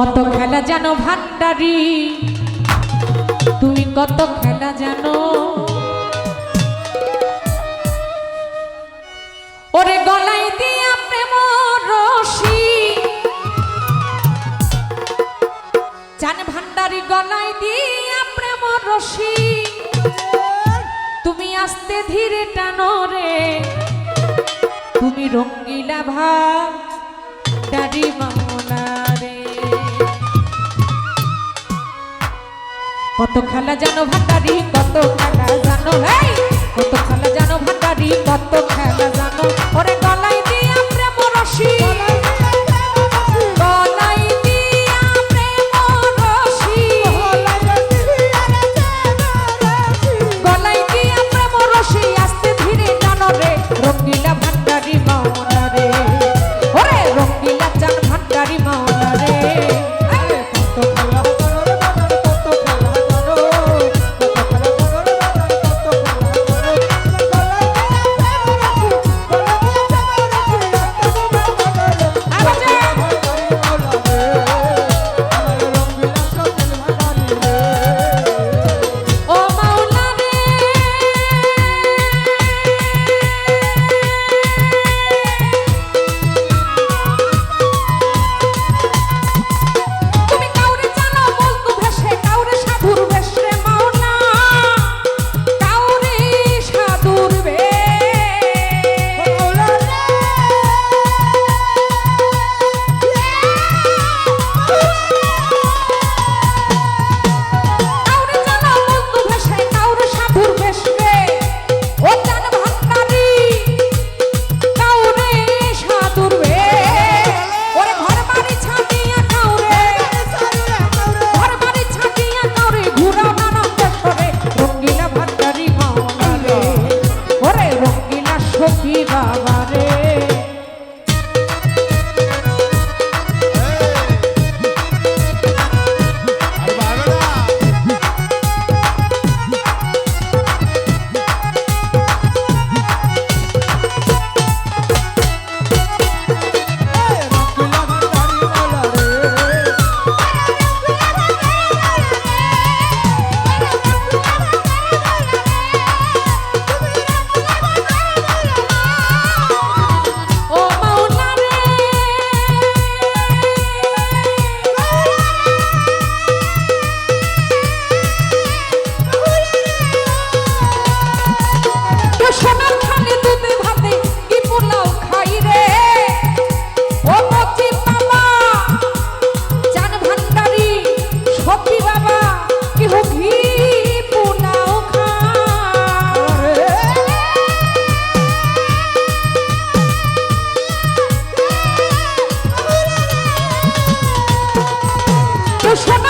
কত খেলা জানো ভান্ডারি? তুমি কত খেলা জানো? ওরে গলাই দিয়া প্রেম রশি। জান ভান্ডারি গলাই দিয়া প্রেম রশি। তুমি আস্তে ধীরে টানো রে। তুমি রঙ্গিলা ভাব, দাড়ি মামলা কত খেলা জানো ভান্ডারি কত খেলা জানো কত খেলা জানো ভান্ডারি কত খেলা জানো, ওরে Just let me.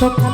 কত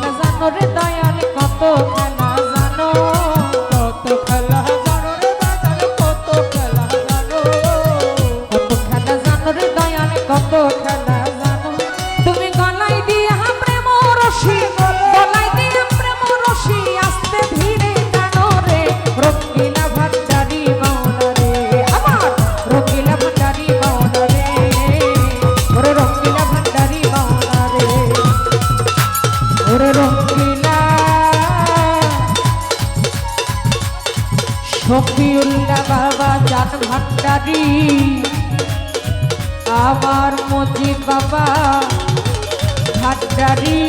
শফিউল্লাহ বাবা জান ভান্ডারি। আমার মজিদ বাবা ভান্ডারি।